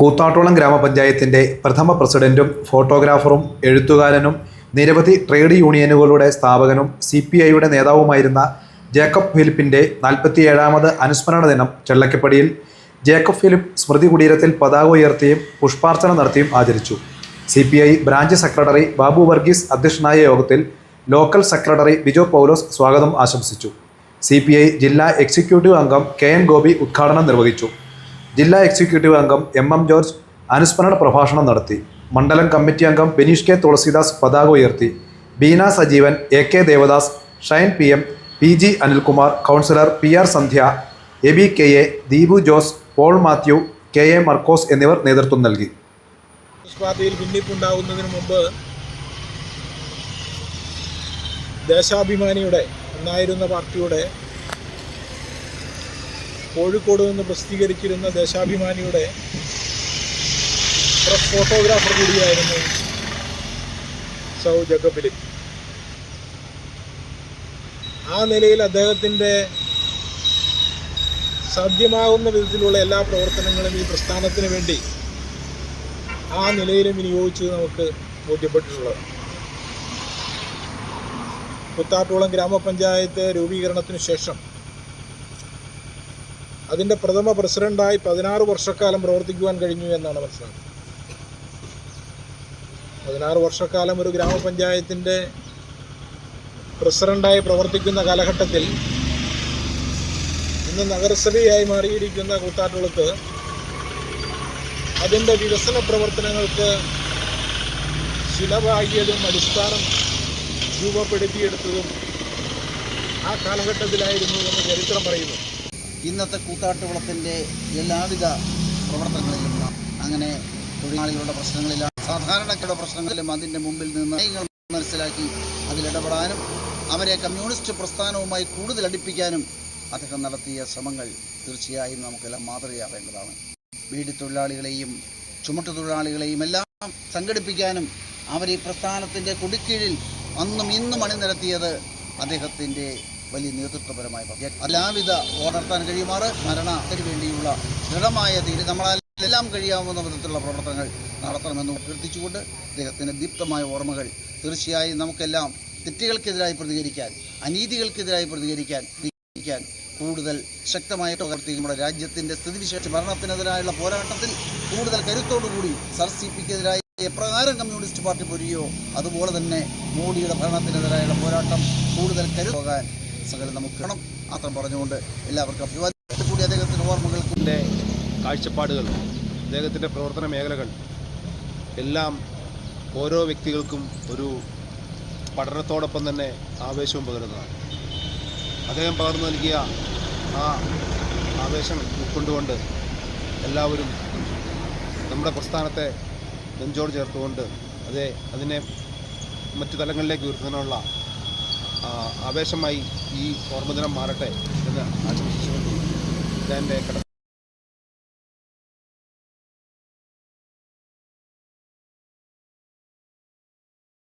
കൂത്താട്ടോളം ഗ്രാമപഞ്ചായത്തിന്റെ പ്രഥമ പ്രസിഡന്റും ഫോട്ടോഗ്രാഫറും എഴുത്തുകാരനും നിരവധി ട്രേഡ് യൂണിയനുകളുടെ സ്ഥാപകനും സി പി ഐയുടെ നേതാവുമായിരുന്ന ജേക്കബ് ഫിലിപ്പിന്റെ നാൽപ്പത്തിയേഴാമത് അനുസ്മരണ ദിനം ചെള്ളക്കപ്പടിയിൽ ജേക്കബ് ഫിലിപ്പ് സ്മൃതി കുടീരത്തിൽ പതാക ഉയർത്തിയും പുഷ്പാർച്ചന നടത്തിയും ആചരിച്ചു. C P I branch secretary Babu Varghese അധ്യക്ഷനായ യോഗത്തിൽ ലോക്കൽ സെക്രട്ടറി ബിജോ പൗലോസ് സ്വാഗതം ആശംസിച്ചു. സി ജില്ലാ എക്സിക്യൂട്ടീവ് അംഗം കെ എൻ ഗോപി ഉദ്ഘാടനം നിർവഹിച്ചു. ജില്ലാ എക്സിക്യൂട്ടീവ് അംഗം എം എം ജോർജ് അനുസ്മരണ പ്രഭാഷണം നടത്തി. മണ്ഡലം കമ്മിറ്റി അംഗം ബിനീഷ് കെ തുളസിദാസ് പതാക ഉയർത്തി. Beena Sajeevan A K Devadas Shine P M P G Anilkumar councillor P R Sandhya A B K A Deepu Jose Paul Mathew K A Markose എന്നിവർ നേതൃത്വം നൽകി. മുമ്പ് ദേശാഭിമാനിയുടെ ഉണ്ടായിരുന്ന പാർട്ടിയുടെ കോഴിക്കോട് നിന്ന് പ്രസിദ്ധീകരിച്ചിരുന്ന ദേശാഭിമാനിയുടെ ഫോട്ടോഗ്രാഫർ കൂടിയായിരുന്നു സൗ ജക്കബിൽ ആ നിലയിൽ അദ്ദേഹത്തിന്റെ സാധ്യമാകുന്ന വിധത്തിലുള്ള എല്ലാ പ്രവർത്തനങ്ങളും ഈ പ്രസ്ഥാനത്തിന് വേണ്ടി ആ നിലയിലും വിനിയോഗിച്ചത് നമുക്ക് ബോധ്യപ്പെട്ടിട്ടുള്ളത് കുത്താട്ടോളം ഗ്രാമപഞ്ചായത്ത് രൂപീകരണത്തിന് ശേഷം അതിന്റെ പ്രഥമ പ്രസിഡന്റായി പതിനാറ് വർഷക്കാലം പ്രവർത്തിക്കുവാൻ കഴിഞ്ഞു എന്നാണ് മനസ്സിലാക്കുന്നത്. പതിനാറ് വർഷക്കാലം ഒരു ഗ്രാമപഞ്ചായത്തിന്റെ പ്രസിഡന്റായി പ്രവർത്തിക്കുന്ന കാലഘട്ടത്തിൽ ഇന്ന് നഗരസഭയായി മാറിയിരിക്കുന്ന കൂത്താട്ടുകൾക്ക് അതിന്റെ വികസന പ്രവർത്തനങ്ങൾക്ക് ചിലവാകിയതും അടിസ്ഥാനം രൂപപ്പെടുത്തിയെടുത്തതും ആ കാലഘട്ടത്തിലായിരുന്നു എന്ന് ചരിത്രം പറയുന്നു. ഇന്നത്തെ കൂത്താട്ടുകുളത്തിന്റെ എല്ലാവിധ പ്രവർത്തനങ്ങളിലും അങ്ങനെ തൊഴിലാളികളുടെ പ്രശ്നങ്ങളിലും സാധാരണക്കാരുടെ പ്രശ്നങ്ങളിലും അതിന്റെ മുമ്പിൽ നിന്ന് മനസ്സിലാക്കി അതിലിടപെടാനും അവരെ കമ്മ്യൂണിസ്റ്റ് പ്രസ്ഥാനവുമായി കൂടുതൽ അടുപ്പിക്കാനും അദ്ദേഹം നടത്തിയ ശ്രമങ്ങൾ തീർച്ചയായും നമുക്കെല്ലാം മാതൃകയാവേണ്ടതാണ്. ബീഡി തൊഴിലാളികളെയും ചുമട്ടു തൊഴിലാളികളെയും എല്ലാം സംഘടിപ്പിക്കാനും അവർ ഈ പ്രസ്ഥാനത്തിന്റെ കുടിക്കീഴിൽ അന്നും ഇന്നും അണിനിരത്തിയത് അദ്ദേഹത്തിന്റെ വലിയ നേതൃത്വപരമായ പദ്ധതി. എല്ലാവിധ ഓടർത്താൻ കഴിയുമാറ് ഭരണത്തിന് വേണ്ടിയുള്ള ദൃഢമായ തീര് നമ്മളെല്ലാം കഴിയാവുന്ന വിധത്തിലുള്ള പ്രവർത്തനങ്ങൾ നടത്തണമെന്ന് അഭ്യർത്ഥിച്ചുകൊണ്ട് അദ്ദേഹത്തിന്റെ ദീപ്തമായ ഓർമ്മകൾ തീർച്ചയായും നമുക്കെല്ലാം തെറ്റുകൾക്കെതിരായി പ്രതികരിക്കാൻ അനീതികൾക്കെതിരായി പ്രതികരിക്കാൻ പ്രതികരിക്കാൻ കൂടുതൽ ശക്തമായ പ്രവർത്തി നമ്മുടെ രാജ്യത്തിന്റെ സ്ഥിതിവിശേഷ ഭരണത്തിനെതിരായുള്ള പോരാട്ടത്തിൽ കൂടുതൽ കരുത്തോടുകൂടി സർ സി പിക്കെതിരായി എപ്രകാരം കമ്മ്യൂണിസ്റ്റ് പാർട്ടി പൊരിയോ അതുപോലെ തന്നെ മോഡിയുടെ ഭരണത്തിനെതിരായുള്ള പോരാട്ടം കൂടുതൽ കരുപോകാൻ സകലം നമുക്ക് വേണം മാത്രം പറഞ്ഞുകൊണ്ട് എല്ലാവർക്കും അഭിവാദ്യം. കൂടി അദ്ദേഹത്തിന്റെ ഓർമ്മകൾക്കിന്റെ കാഴ്ചപ്പാടുകൾ അദ്ദേഹത്തിന്റെ പ്രവർത്തന മേഖലകൾ എല്ലാം ഓരോ വ്യക്തികൾക്കും ഒരു പഠനത്തോടൊപ്പം തന്നെ ആവേശവും പകരുന്നതാണ്. അദ്ദേഹം പകർന്നു നൽകിയ ആ ആവേശം ഉൾക്കൊണ്ടുകൊണ്ട് എല്ലാവരും നമ്മുടെ പ്രസ്ഥാനത്തെ നെഞ്ചോട് ചേർത്തുകൊണ്ട് അതേ അതിനെ മറ്റു തലങ്ങളിലേക്ക് ഉയർത്തുന്നതിനുള്ള ആവേശമായി ഈ ഓർമ്മദിനം മാറട്ടെ എന്ന് ആശംസിച്ചുകൊണ്ട് ഞാൻ എന്റെ